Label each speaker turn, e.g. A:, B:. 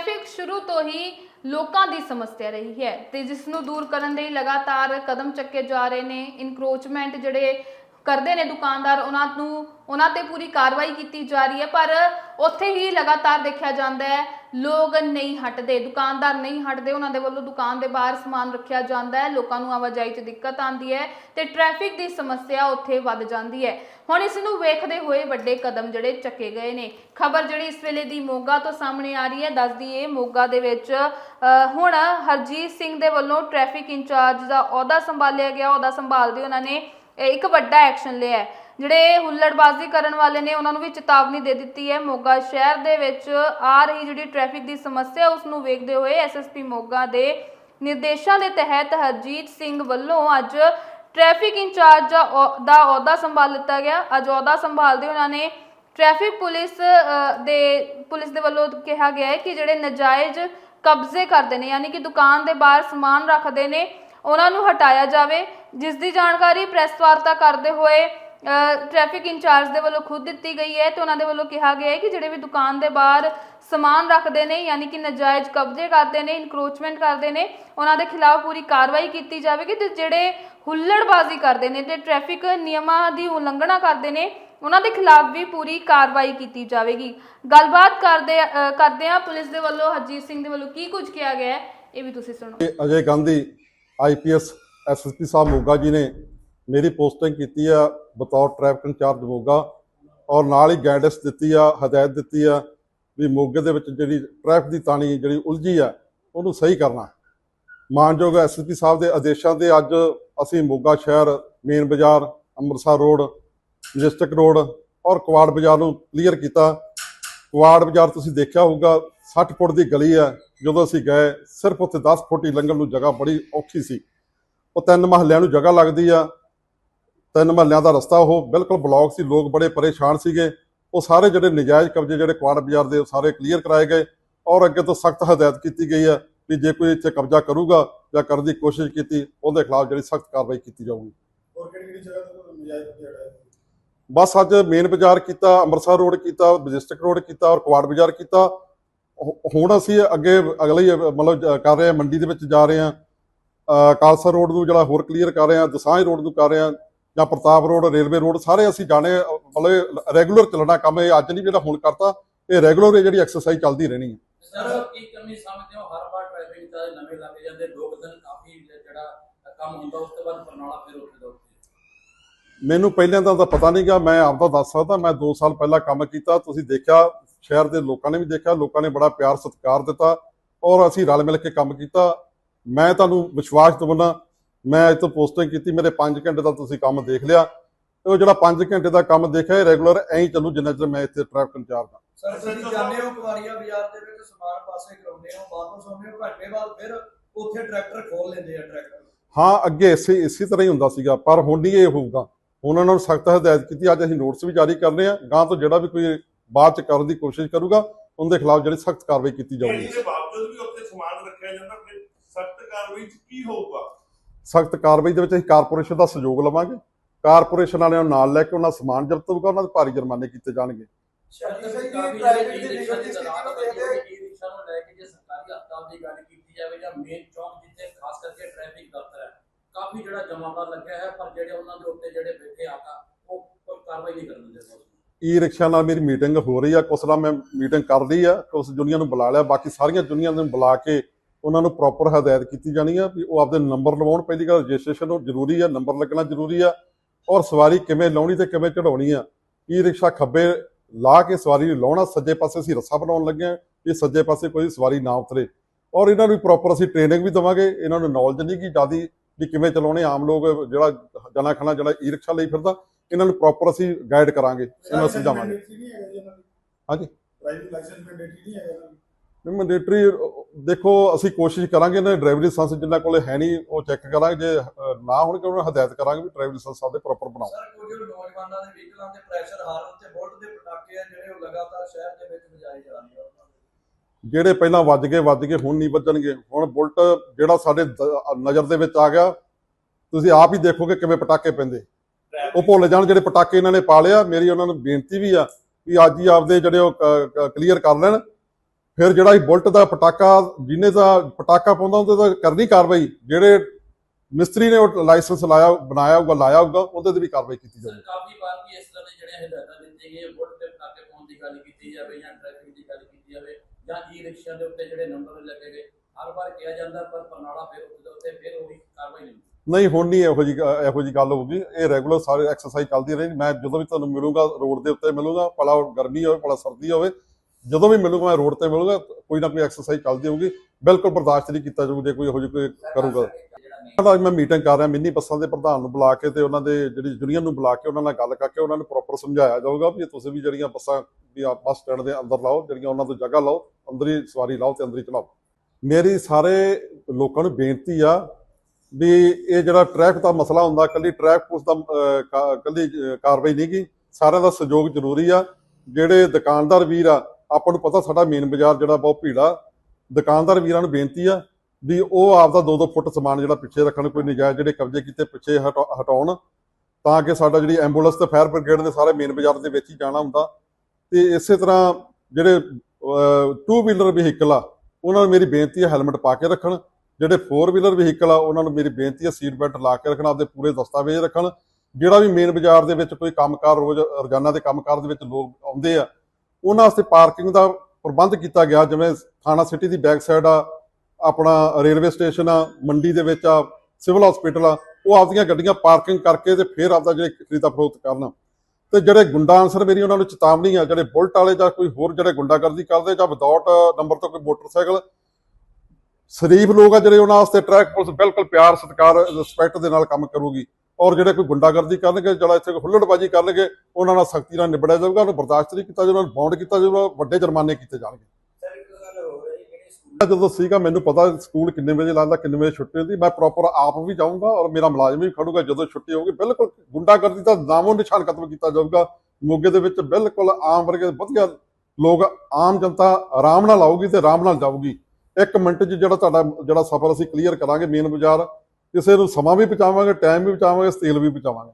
A: Traffic ਸ਼ੁਰੂ ਤੋਂ ਹੀ ਲੋਕਾਂ ਦੀ ਸਮੱਸਿਆ ਰਹੀ ਹੈ ਤੇ ਜਿਸ ਨੂੰ ਦੂਰ ਕਰਨ ਲਈ ਲਗਾਤਾਰ ਕਦਮ ਚੱਕੇ ਜਾ ਰਹੇ ਨੇ ਇਨਕਰੋਚਮੈਂਟ ਜਿਹੜੇ ਕਰਦੇ ਨੇ ਦੁਕਾਨਦਾਰ, ਉਹਨਾਂ ਨੂੰ, ਉਹਨਾਂ ਤੇ ਪੂਰੀ ਕਾਰਵਾਈ ਕੀਤੀ ਜਾ ਰਹੀ ਹੈ, ਪਰ ਉੱਥੇ ਹੀ ਲਗਾਤਾਰ ਦੇਖਿਆ ਜਾਂਦਾ ਹੈ ਲੋਕ ਨਹੀਂ ਹਟਦੇ, ਦੁਕਾਨਦਾਰ ਨਹੀਂ ਹਟਦੇ, ਉਹਨਾਂ ਦੇ ਵੱਲੋਂ ਦੁਕਾਨ ਦੇ ਬਾਹਰ ਸਮਾਨ ਰੱਖਿਆ ਜਾਂਦਾ ਹੈ, ਲੋਕਾਂ ਨੂੰ ਆਵਾਜਾਈ 'ਚ ਦਿੱਕਤ ਆਉਂਦੀ ਹੈ ਤੇ ਟ੍ਰੈਫਿਕ ਦੀ ਸਮੱਸਿਆ ਉੱਥੇ ਵੱਧ ਜਾਂਦੀ ਹੈ। ਹੁਣ ਇਸ ਨੂੰ ਵੇਖਦੇ ਹੋਏ ਵੱਡੇ ਕਦਮ ਜਿਹੜੇ ਚੱਕੇ ਗਏ ਨੇ। ਖਬਰ ਜਿਹੜੀ ਇਸ ਵੇਲੇ ਦੀ ਮੋਗਾ ਤੋਂ ਸਾਹਮਣੇ ਆ ਰਹੀ ਹੈ, ਦੱਸਦੀ ਏ ਮੋਗਾ ਦੇ ਵਿੱਚ ਹੁਣ ਹਰਜੀਤ ਸਿੰਘ ਦੇ ਵੱਲੋਂ ਟ੍ਰੈਫਿਕ ਇੰਚਾਰਜ ਦਾ ਅਹੁਦਾ ਸੰਭਾਲਿਆ ਗਿਆ। ਅਹੁਦਾ ਸੰਭਾਲਦੇ ਉਹਨਾਂ ਨੇ ਇੱਕ ਵੱਡਾ ਐਕਸ਼ਨ ਲਿਆ ਹੈ। ਜਿਹੜੇ ਹੁੱਲੜਬਾਜ਼ੀ ਕਰਨ ਵਾਲੇ ਨੇ, ਉਹਨਾਂ ਨੂੰ ਵੀ ਚੇਤਾਵਨੀ ਦੇ ਦਿੱਤੀ ਹੈ। ਮੋਗਾ ਸ਼ਹਿਰ ਦੇ ਵਿੱਚ ਆ ਰਹੀ ਜਿਹੜੀ ਟ੍ਰੈਫਿਕ ਦੀ ਸਮੱਸਿਆ ਉਸ ਨੂੰ ਵੇਖਦੇ ਹੋਏ ਐਸਐਸਪੀ ਮੋਗਾ ਦੇ ਨਿਰਦੇਸ਼ਾਂ ਦੇ ਤਹਿਤ ਹਰਜੀਤ ਸਿੰਘ ਵੱਲੋਂ ਅੱਜ ਟ੍ਰੈਫਿਕ ਇੰਚਾਰਜ ਦਾ ਦਾ ਅਹੁਦਾ ਸੰਭਾਲ ਲਿੱਤਾ ਗਿਆ। ਅੱਜ ਅਹੁਦਾ ਸੰਭਾਲਦੇ ਉਹਨਾਂ ਨੇ ਟ੍ਰੈਫਿਕ ਪੁਲਿਸ ਦੇ ਪੁਲਿਸ ਦੇ ਵੱਲੋਂ ਕਿਹਾ ਗਿਆ ਹੈ ਕਿ ਜਿਹੜੇ ਨਜਾਇਜ਼ ਕਬਜ਼ੇ ਕਰਦੇ ਨੇ, ਯਾਨੀ ਕਿ ਦੁਕਾਨ ਦੇ ਬਾਹਰ ਸਮਾਨ ਰੱਖਦੇ ਨੇ, ਉਹਨਾਂ ਨੂੰ ਹਟਾਇਆ ਜਾਵੇ। ਜਿਸ ਦੀ ਜਾਣਕਾਰੀ ਪ੍ਰੈਸ ਵਾਰਤਾ ਕਰਦੇ ਹੋਏ ਟ੍ਰੈਫਿਕ ਇੰਚਾਰਜ ਦੇ ਵੱਲੋਂ ਖੁਦ ਦਿੱਤੀ ਗਈ ਹੈ ਤੇ ਉਹਨਾਂ ਦੇ ਵੱਲੋਂ ਕਿਹਾ ਗਿਆ ਹੈ ਕਿ ਜਿਹੜੇ ਵੀ ਦੁਕਾਨ ਦੇ ਬਾਹਰ ਸਮਾਨ ਰੱਖਦੇ ਨੇ, ਯਾਨੀ ਕਿ ਨਜਾਇਜ਼ ਕਬਜ਼ੇ ਕਰਦੇ ਨੇ ਇਨਕਰੋਚਮੈਂਟ ਕਰਦੇ ਨੇ, ਉਹਨਾਂ ਦੇ ਖਿਲਾਫ ਪੂਰੀ ਕਾਰਵਾਈ ਕੀਤੀ ਜਾਵੇਗੀ ਤੇ ਜਿਹੜੇ ਹੁੱਲੜਬਾਜ਼ੀ ਕਰਦੇ ਨੇ ਤੇ ਟ੍ਰੈਫਿਕ ਨਿਯਮਾਂ ਦੀ ਉਲੰਘਣਾ ਕਰਦੇ ਨੇ, ਉਹਨਾਂ ਦੇ ਖਿਲਾਫ ਵੀ ਪੂਰੀ ਕਾਰਵਾਈ ਕੀਤੀ ਜਾਵੇਗੀ। ਗੱਲਬਾਤ ਕਰਦੇ ਕਰਦੇ ਆ ਪੁਲਿਸ ਦੇ ਵੱਲੋਂ ਹਰਜੀਤ ਸਿੰਘ ਦੇ ਵੱਲੋਂ ਕੀ ਕੁਝ ਕਿਹਾ ਗਿਆ ਹੈ, ਇਹ ਵੀ ਤੁਸੀਂ ਸੁਣੋ।
B: ਅਜੇ ਗਾਂਧੀ ਆਈਪੀਐਸ ਐਸਐਸਪੀ ਸਾਹਿਬ ਮੋਗਾ ਜੀ ਨੇ ਮੇਰੀ ਪੋਸਟਿੰਗ ਕੀਤੀ ਆ, ਬਤੌਰ ਟ੍ਰੈਫਿਕ ਇੰਚਾਰਜ ਮੋਗਾ, ਔਰ ਨਾਲ ਹੀ ਗਾਈਡੈਂਸ ਦਿੱਤੀ ਆ, ਹਦਾਇਤ ਦਿੱਤੀ ਆ, ਵੀ ਮੋਗੇ ਦੇ ਵਿੱਚ ਜਿਹੜੀ ਟ੍ਰੈਫਿਕ ਦੀ ਤਾਣੀ ਜਿਹੜੀ ਉਲਝੀ ਆ, ਉਹਨੂੰ ਸਹੀ ਕਰਨਾ। ਮਾਨਯੋਗ ਐਸਐਸਪੀ ਸਾਹਿਬ ਦੇ ਆਦੇਸ਼ਾਂ ਤੇ ਅੱਜ ਅਸੀਂ ਮੋਗਾ ਸ਼ਹਿਰ, ਮੇਨ ਬਾਜ਼ਾਰ, ਅੰਮ੍ਰਿਤਸਰ ਰੋਡ, ਡਿਸਟ੍ਰਿਕਟ ਰੋਡ, ਔਰ ਕੁਆੜ ਬਾਜ਼ਾਰ ਨੂੰ ਕਲੀਅਰ ਕੀਤਾ। ਕੁਆੜ ਬਾਜ਼ਾਰ ਤੁਸੀਂ ਦੇਖਿਆ ਹੋਊਗਾ 60 ਫੁੱਟ ਦੀ ਗਲੀ ਆ, ਜਦੋਂ ਅਸੀਂ ਗਏ, ਸਿਰਫ ਉੱਥੇ 10 ਫੁੱਟ ਹੀ ਲੰਘਣ ਨੂੰ ਜਗ੍ਹਾ ਬੜੀ ਔਖੀ ਸੀ। ਉਹ ਤਿੰਨ ਮਹੱਲਿਆਂ ਨੂੰ ਜਗ੍ਹਾ ਲੱਗਦੀ ਆ ਤਿੰਨ ਮਹੱਲਿਆਂ ਦਾ ਰਸਤਾ ਉਹ ਬਿਲਕੁਲ ਬਲੌਕ ਸੀ ਲੋਕ ਬੜੇ ਪਰੇਸ਼ਾਨ ਸੀਗੇ। ਉਹ ਸਾਰੇ ਜਿਹੜੇ ਨਜਾਇਜ਼ ਕਬਜ਼ੇ ਜਿਹੜੇ ਕੁਆੜ ਬਾਜ਼ਾਰ ਦੇ ਸਾਰੇ ਕਲੀਅਰ ਕਰਾਏ ਗਏ ਔਰ ਅੱਗੇ ਤੋਂ ਸਖਤ ਹਦਾਇਤ ਕੀਤੀ ਗਈ ਆ ਵੀ ਜੇ ਕੋਈ ਇੱਥੇ ਕਬਜ਼ਾ ਕਰੂਗਾ ਜਾਂ ਕਰਨ ਦੀ ਕੋਸ਼ਿਸ਼ ਕੀਤੀ ਉਹਦੇ ਖਿਲਾਫ ਜਿਹੜੀ ਸਖਤ ਕਾਰਵਾਈ ਕੀਤੀ ਜਾਊਗੀ।
C: ਹੋਰ ਕਿਹੜੀ ਕਿਹੜੀ ਜਗ੍ਹਾ ਤੋਂ ਨਜਾਇਜ਼ ਕਬਜ਼ਾ ਹਟਾਇਆ
B: ਬਸ ਅੱਜ ਮੇਨ ਬਾਜ਼ਾਰ ਕੀਤਾ ਅੰਮ੍ਰਿਤਸਰ ਰੋਡ ਕੀਤਾ ਡਿਸਟ੍ਰਿਕਟ ਰੋਡ ਕੀਤਾ ਔਰ ਕੁਆੜ ਬਾਜ਼ਾਰ ਕੀਤਾ। ਹੁ- ਹੁਣ ਅਸੀਂ ਅੱਗੇ ਅਗਲੇ ਹੀ ਮਤਲਬ ਕਰ ਰਹੇ ਹਾਂ ਮੰਡੀ ਦੇ ਵਿੱਚ ਜਾ ਰਹੇ ਹਾਂ। ਕਾਲਸਾ ਰੋਡ ਨੂੰ ਜਿਹੜਾ ਹੋਰ ਕਲੀਅਰ ਕਰ ਰਹੇ ਹਾਂ ਦਸਾਂਝ ਰੋਡ ਨੂੰ ਕਰ ਰਹੇ ਹਾਂ। ਜਾਂ ਪ੍ਰਤਾਪ ਰੋਡ ਰੇਲਵੇ ਰੋਡ ਸਾਰੇ ਅਸੀਂ ਜਾਣੇ ਮਤਲਬ ਰੈਗੂਲਰ ਚੱਲਣਾ ਕੰਮ ਇਹ ਅੱਜ ਨਹੀਂ ਜਿਹੜਾ ਹੁਣ ਕਰਤਾ ਇਹ ਰੈਗੂਲਰ ਇਹ ਜਿਹੜੀ ਐਕਸਰਸਾਈਜ਼ ਚੱਲਦੀ ਰਹਿਣੀ ਹੈ।
D: ਸਰ ਕੀ ਕਮੀ ਸਮਝਦੇ ਹੋ? ਹਰ ਵਾਰ ਟ੍ਰੈਫਿਕ ਦਾ ਨਵੇਂ ਲੱਗ ਜਾਂਦੇ ਦੋ ਕੁ ਦਿਨ ਕਾਫੀ ਜਿਹੜਾ ਕੰਮ ਹੁੰਦਾ ਉਸ ਤੋਂ ਬਾਅਦ ਬਰਨਾਲਾ ਫਿਰ ਉੱਥੇ ਦਾ ਉੱਥੇ।
B: ਮੈਨੂੰ ਪਹਿਲਾਂ ਤਾਂ ਪਤਾ ਨਹੀਂਗਾ ਮੈਂ ਆਪਦਾ ਦੱਸ ਸਕਦਾ ਮੈਂ 2 ਸਾਲ ਪਹਿਲਾਂ ਕੰਮ ਕੀਤਾ ਤੁਸੀਂ ਦੇਖਿਆ ਸ਼ਹਿਰ ਦੇ ਲੋਕਾਂ ਨੇ ਵੀ ਦੇਖਿਆ ਲੋਕਾਂ ਨੇ ਬੜਾ ਪਿਆਰ ਸਤਿਕਾਰ ਦਿੱਤਾ ਔਰ ਅਸੀਂ ਰਲ ਮਿਲ ਕੇ ਕੰਮ ਕੀਤਾ। ਮੈਂ ਤੁਹਾਨੂੰ ਵਿਸ਼ਵਾਸ ਦਿਵਾਉਣਾ ਮੈਂ ਅੱਜ ਤੋਂ ਪੋਸਟਿੰਗ ਕੀਤੀ ਮੇਰੇ 5 ਘੰਟੇ ਦਾ ਤੁਸੀਂ ਕੰਮ ਦੇਖ ਲਿਆ। ਤੇ ਉਹ ਜਿਹੜਾ 5 ਘੰਟੇ ਦਾ ਕੰਮ ਦੇਖਿਆ ਇਹ ਰੈਗੂਲਰ ਐਂ ਹੀ ਚੱਲੂ ਜਿੰਨਾ ਚਿਰ ਮੈਂ ਇੱਥੇ ਟ੍ਰੈਫਿਕ ਇੰਚਾਰਜ
E: ਸਰ ਤੁਸੀਂ ਜਾਂਦੇ ਹੋ ਕੁਵਾੜੀਆ ਬਾਜ਼ਾਰ ਦੇ ਵਿੱਚ ਸਮਾਨ ਪਾਸੇ ਕਰਾਉਂਦੇ ਹੋ ਵਾਪਸ ਆਉਂਦੇ ਹੋ ਘੰਟੇ ਬਾਅਦ ਫਿਰ ਉੱਥੇ ਟਰੈਕਟਰ ਖੋਲ ਲੈਂਦੇ ਆ ਟਰੈਕਟਰ
B: ਹਾਂ ਅੱਗੇ ਇਸੇ ਇਸੇ ਤਰ੍ਹਾਂ ਹੀ ਹੁੰਦਾ ਸੀਗਾ ਪਰ ਹੁਣ ਨਹੀਂ ਇਹ ਹੋਊਗਾ। ਹੁਣ ਉਹਨਾਂ ਨੂੰ ਸਖਤ ਹਦਾਇਤ ਕੀਤੀ ਅੱਜ ਅਸੀਂ ਨੋਟਿਸ ਵੀ ਜਾਰੀ ਕਰ ਰਹੇ ਹਾਂ ਗਾਂ ਤੋਂ ਜਿਹੜਾ ਵੀ ਕੋਈ ਬਾਅਦ ਚ ਕਰਨ ਦੀ ਕੋਸ਼ਿਸ਼ ਕਰੂਗਾ ਉਹਦੇ ਖਿਲਾਫ ਜਿਹੜੀ ਸਖਤ ਕਾਰਵਾਈ ਕੀਤੀ ਜਾਊਗੀ।
C: ਇਹਦੇ ਬਾਵਜੂਦ ਵੀ ਉੱਥੇ ਸਮਾਨ ਰੱਖਿਆ ਜਾਂਦਾ ਫਿਰ ਸਖਤ ਕਾਰਵਾਈ ਚ ਕੀ ਹੋਊਗਾ?
B: ਸਖਤ ਕਾਰਵਾਈ ਦੇ ਵਿੱਚ ਅਸੀਂ ਕਾਰਪੋਰੇਸ਼ਨ ਦਾ ਸਹਿਯੋਗ ਲਵਾਂਗੇ। ਕਾਰਪੋਰੇਸ਼ਨ ਵਾਲਿਆਂ ਨੂੰ ਨਾਲ ਲੈ ਕੇ ਉਹਨਾਂ ਸਮਾਨ ਜ਼ਬਤ ਹੋਊਗਾ ਉਹਨਾਂ ਦੇ ਭਾਰੀ ਜੁਰਮਾਨੇ ਕੀਤੇ ਜਾਣਗੇ।
E: private ਦੀ legal ਦੀ ਸਥਿਤੀ ਨੂੰ ਦੇਖਦੇ ਹੋਏ
D: ਈ ਰਿਕਸ਼ਾ ਨੂੰ ਲੈ ਕੇ ਜੇ ਸਰਕਾਰੀ ਹਸਪਤਾਲ ਦੀ ਗੱਲ ਕੀਤੀ ਜਾਵੇ ਜਾਂ ਮੇਨ ਚੌਂਕ ਜਿੱਥੇ ਖਾਸ ਕਰਕੇ ਟ੍ਰੈਫਿਕ ਦਫ਼ਤਰ ਹੈ ਕਾਫੀ ਜਿਹੜਾ ਜਮਾਵੜਾ ਲੱਗਿਆ ਹੈ ਪਰ ਜਿਹੜੇ ਉਹਨਾਂ ਦੇ ਉੱਤੇ ਜਿਹੜੇ ਬੈਠੇ ਆਕਾ ਉਹ ਕੋਈ ਕਾਰਵਾਈ ਨਹੀਂ ਕਰਨ ਦਿੰਦੇ ਉਸ
B: ਈ ਰਿਕਸ਼ਾ ਨਾਲ ਮੇਰੀ ਮੀਟਿੰਗ ਹੋ ਰਹੀ ਆ ਕੁਛ ਨਾਲ ਮੈਂ ਮੀਟਿੰਗ ਕਰ ਲਈ ਆ ਉਸ ਯੂਨੀਅਨ ਨੂੰ ਬੁਲਾ ਲਿਆ ਬਾਕੀ ਸਾਰੀਆਂ ਯੂਨੀਅਨ ਨੂੰ ਬੁਲਾ ਕੇ ਉਹਨਾਂ ਨੂੰ ਪ੍ਰੋਪਰ ਹਦਾਇਤ ਕੀਤੀ ਜਾਣੀ ਆ ਵੀ ਉਹ ਆਪਦੇ ਨੰਬਰ ਲਵਾਉਣ। ਪਹਿਲੀ ਗੱਲ ਰਜਿਸਟ੍ਰੇਸ਼ਨ ਉਹ ਜ਼ਰੂਰੀ ਆ ਨੰਬਰ ਲੱਗਣਾ ਜ਼ਰੂਰੀ ਆ ਔਰ ਸਵਾਰੀ ਕਿਵੇਂ ਲਾਉਣੀ ਤੇ ਕਿਵੇਂ ਚੜਾਉਣੀ ਆ। ਈ ਰਿਕਸ਼ਾ ਖੱਬੇ ਲਾ ਕੇ ਸਵਾਰੀ ਨੂੰ ਲਾਉਣਾ ਸੱਜੇ ਪਾਸੇ ਅਸੀਂ ਰੱਸਾ ਬਣਾਉਣ ਲੱਗੇ ਆ ਵੀ ਸੱਜੇ ਪਾਸੇ ਕੋਈ ਸਵਾਰੀ ਨਾ ਉਤਰੇ। ਔਰ ਇਹਨਾਂ ਨੂੰ ਪ੍ਰੋਪਰ ਅਸੀਂ ਟ੍ਰੇਨਿੰਗ ਵੀ ਦਵਾਂਗੇ ਇਹਨਾਂ ਨੂੰ ਨੌਲੇਜ ਨਹੀਂ ਕਿ ਜਿਆਦੀ ਵੀ ਕਿਵੇਂ ਚਲਾਉਣੇ ਆਮ ਲੋਕ ਜਿਹੜਾ ਜਨਾ ਖਣਾ ਜਿਹੜਾ ਈ ਰਿਕਸ਼ਾ ਲਈ ਫਿਰਦਾ ਇਹਨਾਂ ਨੂੰ ਪ੍ਰੋਪਰ ਅਸੀਂ ਗਾਈਡ ਕਰਾਂਗੇ ਇਹਨਾਂ ਨੂੰ ਸਮਝਾਵਾਂਗੇ। ਹਾਂਜੀ।
C: ਡਰਾਈਵਿੰਗ ਲਾਇਸੈਂਸ ਮੈਂਡੇਟਰੀ ਨਹੀਂ ਹੈਗਾ।
B: ਮੈਂਡੇਟਰੀ ਦੇਖੋ ਅਸੀਂ ਕੋਸ਼ਿਸ਼ ਕਰਾਂਗੇ ਦੇ ਡਰਾਈਵਰੀ ਲਾਇਸੈਂਸ ਜਿੰਨਾ ਕੋਲੇ ਹੈ ਨਹੀਂ ਉਹ ਚੈੱਕ ਕਰਾਂਗੇ ਜੇ ਨਾ ਹੋਣਗੇ ਉਹਨਾਂ ਨੂੰ ਹਦਾਇਤ ਕਰਾਂਗੇ ਵੀ ਡਰਾਈਵਰੀ ਲਾਇਸੈਂਸ ਆਪਦੇ ਪ੍ਰੋਪਰ ਬਣਾਓ।
E: ਸਰ ਕੁਝ ਨੌਜਵਾਨਾਂ ਦੇ ਵਹੀਕਲਾਂ ਤੇ ਪ੍ਰੈਸ਼ਰ ਹਾਰਨ ਤੇ ਬੁਲਟ ਦੇ ਪਟਾਕੇ ਆ ਜਿਹੜੇ ਉਹ ਲਗਾਤਾਰ ਸ਼ਹਿਰ ਦੇ ਵਿੱਚ ਵਜਾਏ ਜਾ ਰਹੇ ਆ।
B: ਜਿਹੜੇ ਪਹਿਲਾਂ ਵੱਜ ਗਏ ਵੱਜ ਗਏ ਹੁਣ ਨਹੀਂ ਵੱਜਣਗੇ। ਹੁਣ ਬੁਲਟ ਜਿਹੜਾ ਸਾਡੇ ਨਜ਼ਰ ਦੇ ਵਿੱਚ ਆ ਗਿਆ ਤੁਸੀਂ ਆਪ ਹੀ ਦੇਖੋਗੇ ਕਿਵੇਂ ਪਟਾਕੇ ਪੈਂਦੇ। ਉਹ ਭੁੱਲ ਜਾਣ ਜਿਹੜੇ ਪਟਾਕੇ ਇਹਨਾਂ ਨੇ ਪਾ ਲਿਆ ਮੇਰੀ ਉਹਨਾਂ ਨੂੰ ਬੇਨਤੀ ਵੀ ਆ ਕਿ ਅੱਜ ਹੀ ਆਪਦੇ ਜਿਹੜੇ ਉਹ ਕਲੀਅਰ ਕਰ ਲੈਣ। ਫਿਰ ਜਿਹੜਾ ਇਹ ਬੁਲਟ ਦਾ ਪਟਾਕਾ ਜਿਹਨੇ ਦਾ ਪਟਾਕਾ ਪਾਉਂਦਾ ਉਹਦੇ ਤਾਂ ਕਰਨੀ ਕਾਰਵਾਈ ਜਿਹੜੇ ਮਿਸਤਰੀ ਨੇ ਉਹ ਲਾਇਸੈਂਸ ਲਾਇਆ ਬਣਾਇਆ ਹੋਊਗਾ ਲਾਇਆ ਹੋਊਗਾ ਉਹਦੇ ਤੇ ਵੀ ਕਾਰਵਾਈ ਕੀਤੀ ਜਾਊਗੀ।
D: ਕਾਫੀ ਵਾਰ ਵੀ ਇਸ ਤਰ੍ਹਾਂ ਦੇ ਜਿਹੜੇ ਹਦਾਇਤਾਂ ਦਿੱਤੀਆਂ ਗਈਆਂ ਵੋਟ ਤੇ ਪਟਾਕੇ ਪਾਉਣ ਦੀ ਗੱਲ ਕੀਤੀ ਜਾਵੇ ਜਾਂ ਟ੍ਰੈਫਿਕ ਦੀ ਗੱਲ ਕੀਤੀ ਜਾਵੇ ਜਾਂ ਈ ਰਿਕਸ਼ਾ ਦੇ ਉੱਤੇ ਜਿਹੜੇ ਨੰਬਰ ਲੱਗੇ ਗਏ ਹਰ ਵਾਰ ਕਿਹਾ ਜਾਂਦਾ ਪਰ ਪਰਨਾਲਾ ਫਿਰ ਉੱਤੇ ਉੱਤੇ ਫਿਰ ਉਹੀ ਕਾਰਵਾਈ ਨਹੀਂ
B: ਨਹੀਂ ਹੁਣ ਨਹੀਂ ਇਹੋ ਜੀ ਇਹੋ ਜੀ ਗੱਲ ਹੋਊਗੀ। ਇਹ ਰੈਗੂਲਰ ਸਾਰੇ ਐਕਸਰਸਾਈਜ਼ ਚੱਲਦੀ ਰਹੇਗੀ ਮੈਂ ਜਦੋਂ ਵੀ ਤੁਹਾਨੂੰ ਮਿਲੂੰਗਾ ਰੋਡ ਦੇ ਉੱਤੇ ਮਿਲੂੰਗਾ ਭਲਾ ਗਰਮੀ ਹੋਵੇ ਭਲਾ ਸਰਦੀ ਹੋਵੇ ਜਦੋਂ ਵੀ ਮਿਲੂਗਾ ਮੈਂ ਰੋਡ ਤੇ ਮਿਲੂਗਾ, ਕੋਈ ਨਾ ਕੋਈ ਐਕਸਰਸਾਈਜ਼ ਚੱਲਦੀ ਹੋਊਗੀ। ਬਿਲਕੁਲ ਬਰਦਾਸ਼ਤ ਨਹੀਂ ਕੀਤਾ ਜਾਊਗਾ ਜੇ ਕੋਈ ਇਹੋ ਜਿਹੀ ਕੋਈ ਕਰੂਗਾ। ਉਹਨਾਂ ਦਾ ਮੈਂ ਮੀਟਿੰਗ ਕਰ ਰਿਹਾ, ਮਿੰਨੀ ਬੱਸਾਂ ਦੇ ਪ੍ਰਧਾਨ ਨੂੰ ਬੁਲਾ ਕੇ ਤੇ ਉਹਨਾਂ ਦੇ ਜਿਹੜੀ ਯੂਨੀਅਨ ਨੂੰ ਬੁਲਾ ਕੇ ਉਹਨਾਂ ਨਾਲ ਗੱਲ ਕਰਕੇ ਉਹਨਾਂ ਨੂੰ ਪ੍ਰੋਪਰ ਸਮਝਾਇਆ ਜਾਊਗਾ ਵੀ ਤੁਸੀਂ ਵੀ ਜਿਹੜੀਆਂ ਬੱਸਾਂ ਵੀ ਆ ਬੱਸ ਸਟੈਂਡ ਦੇ ਅੰਦਰ ਲਾਓ, ਜਿਹੜੀਆਂ ਉਹਨਾਂ ਤੋਂ ਜਗ੍ਹਾ ਲਓ, ਅੰਦਰ ਹੀ ਸਵਾਰੀ ਲਾਓ ਤੇ ਅੰਦਰ ਹੀ ਚਲਾਓ। ਮੇਰੀ ਸਾਰੇ ਲੋਕਾਂ ਨੂੰ ਬੇਨਤੀ ਆ ਵੀ ਇਹ ਜਿਹੜਾ ਟ੍ਰੈਫਿਕ ਦਾ ਮਸਲਾ ਹੁੰਦਾ ਕੱਲੀ ਟ੍ਰੈਫਿਕ ਪੁਲਿਸ ਦਾ ਕੱਲੀ ਕਾਰਵਾਈ ਨਹੀਂ ਗੀ। ਸਾਰਿਆਂ ਦਾ ਸਹਿਯੋਗ ਜ਼ਰੂਰੀ ਆ। ਜਿਹੜੇ ਦੁਕਾਨਦਾਰ ਵੀਰ ਆ ਆਪਾਂ ਨੂੰ ਪਤਾ ਸਾਡਾ ਮੇਨ ਬਾਜ਼ਾਰ ਜਿਹੜਾ ਬਹੁਤ ਭੀੜਾ। ਦੁਕਾਨਦਾਰ ਵੀਰਾਂ ਨੂੰ ਬੇਨਤੀ ਆ ਵੀ ਉਹ ਆਪਦਾ 2-2 ਫੁੱਟ ਸਮਾਨ ਜਿਹੜਾ ਪਿੱਛੇ ਰੱਖਣ, ਕੋਈ ਨਜਾਇਜ਼ ਜਿਹੜੇ ਕਬਜ਼ੇ ਕੀਤੇ ਪਿੱਛੇ ਹਟਾ- ਹਟਾਉਣ, ਤਾਂ ਕਿ ਸਾਡਾ ਜਿਹੜੀ ਐਂਬੂਲੈਂਸ ਤੇ ਫਾਇਰ ਬ੍ਰਿਗੇਡ ਦੇ ਸਾਰੇ ਮੇਨ ਬਾਜ਼ਾਰ ਦੇ ਵਿੱਚ ਹੀ ਜਾਣਾ ਹੁੰਦਾ। ਤੇ ਇਸੇ ਤਰ੍ਹਾਂ ਜਿਹੜੇ ਟੂ ਵੀਲਰ ਵਹੀਕਲ ਆ, ਉਹਨਾਂ ਨੂੰ ਮੇਰੀ ਬੇਨਤੀ ਹੈ ਹੈਲਮਟ ਪਾ ਕੇ ਰੱਖਣ। ਜਿਹੜੇ 4 ਵੀਲਰ ਵਹੀਕਲ ਆ, ਉਹਨਾਂ ਨੂੰ ਮੇਰੀ ਬੇਨਤੀ ਹੈ ਸੀਟ ਬੈਲਟ ਲਾ ਕੇ ਰੱਖਣ, ਆਪਦੇ ਪੂਰੇ ਦਸਤਾਵੇਜ਼ ਰੱਖਣ। ਜਿਹੜਾ ਵੀ ਮੇਨ ਬਾਜ਼ਾਰ ਦੇ ਵਿੱਚ ਕੋਈ ਕੰਮਕਾਰ ਰੋਜ਼ ਰੋਜ਼ਾਨਾ ਦੇ ਕੰਮਕਾਰ ਦੇ ਵਿੱਚ ਲੋਕ ਆਉਂਦੇ ਆ ਉਹਨਾਂ ਵਾਸਤੇ ਪਾਰਕਿੰਗ ਦਾ ਪ੍ਰਬੰਧ ਕੀਤਾ ਗਿਆ, ਜਿਵੇਂ ਥਾਣਾ ਸਿਟੀ ਦੀ ਬੈਕ ਸਾਈਡ ਆ, ਆਪਣਾ ਰੇਲਵੇ ਸਟੇਸ਼ਨ ਆ, ਮੰਡੀ ਦੇ ਵਿੱਚ ਆ, ਸਿਵਲ ਹਸਪੀਟਲ ਆ, ਉਹ ਆਪਦੀਆਂ ਗੱਡੀਆਂ ਪਾਰਕਿੰਗ ਕਰਕੇ ਤੇ ਫਿਰ ਆਪਦਾ ਜਿਹੜੇ ਖਰੀਦਾ ਫਰੋਖਤ ਕਰਨ। ਤੇ ਜਿਹੜੇ ਗੁੰਡਾ ਅਨਸਰ ਮੇਰੀ ਉਹਨਾਂ ਨੂੰ ਚੇਤਾਵਨੀ ਆ, ਜਿਹੜੇ ਬੁਲਟ ਵਾਲੇ ਜਾਂ ਕੋਈ ਹੋਰ ਜਿਹੜੇ ਗੁੰਡਾਗਰਦੀ ਕਰਦੇ ਜਾਂ ਵਿਦਆਊਟ ਨੰਬਰ ਤੋਂ ਕੋਈ ਮੋਟਰਸਾਈਕਲ, ਸ਼ਰੀਫ ਲੋਕ ਆ ਜਿਹੜੇ ਉਹਨਾਂ ਵਾਸਤੇ ਟਰੈਫਿਕ ਪੁਲਿਸ ਬਿਲਕੁਲ ਪਿਆਰ, ਸਤਿਕਾਰ ਰਿਸਪੈਕਟ ਦੇ ਨਾਲ ਕੰਮ ਕਰੂਗੀ। ਔਰ ਜਿਹੜੇ ਕੋਈ ਗੁੰਡਾਗਰਦੀ ਕਰਨਗੇ ਜਿਹੜਾ ਇੱਥੇ ਕੋਈ ਹੁੱਲੜਬਾਜੀ ਕਰਨਗੇ ਉਹਨਾਂ ਨਾਲ ਸਖਤੀ ਨਾਲ ਨਿਬੜਿਆ ਜਾਊਗਾ ਉਹਨੂੰ ਬਰਦਾਸ਼ਤ ਨਹੀਂ ਕੀਤਾ ਨੂੰ ਬੌਂਡ ਕੀਤਾ ਜਾਊਗਾ ਵੱਡੇ ਜੁਰਮਾਨੇ ਕੀਤੇ ਜਾਣਗੇ। ਜਦੋਂ ਸੀਗਾ ਮੈਨੂੰ ਪਤਾ ਸਕੂਲ ਕਿੰਨੇ ਵਜੇ ਲੱਗਦਾ ਕਿੰਨੇ ਵਜੇ ਛੁੱਟੀ ਹੁੰਦੀ ਮੈਂ ਪ੍ਰੋਪਰ ਆਪ ਵੀ ਜਾਊਂਗਾ ਔਰ ਮੇਰਾ ਮੁਲਾਜ਼ਮ ਵੀ ਖੜੂਗਾ ਜਦੋਂ ਛੁੱਟੀ ਹੋਊਗੀ ਬਿਲਕੁਲ ਗੁੰਡਾਗਰਦੀ ਦਾ ਨਾਮੋ ਨਿਸ਼ਾਨ ਖਤਮ ਕੀਤਾ ਜਾਊਗਾ। ਮੋਗੇ ਦੇ ਵਿੱਚ ਬਿਲਕੁਲ ਆਮ ਵਰਗੇ ਵਧੀਆ ਲੋਕ ਆਮ ਜਨਤਾ ਆਰਾਮ ਨਾਲ ਆਊਗੀ ਤੇ ਆਰਾਮ ਨਾਲ ਜਾਊਗੀ। ਇੱਕ ਮਿੰਟ 'ਚ ਜਿਹੜਾ ਤੁਹਾਡਾ ਜਿਹੜਾ ਸਫ਼ਰ ਅਸੀਂ ਕਲੀਅਰ ਕਰਾਂਗੇ ਮੇਨ ਬਾਜ਼ਾਰ। ਕਿਸੇ ਨੂੰ ਸਮਾਂ ਵੀ ਬਚਾਵਾਂਗੇ ਟਾਈਮ ਵੀ ਬਚਾਵਾਂਗੇ ਤੇਲ ਵੀ ਬਚਾਵਾਂਗੇ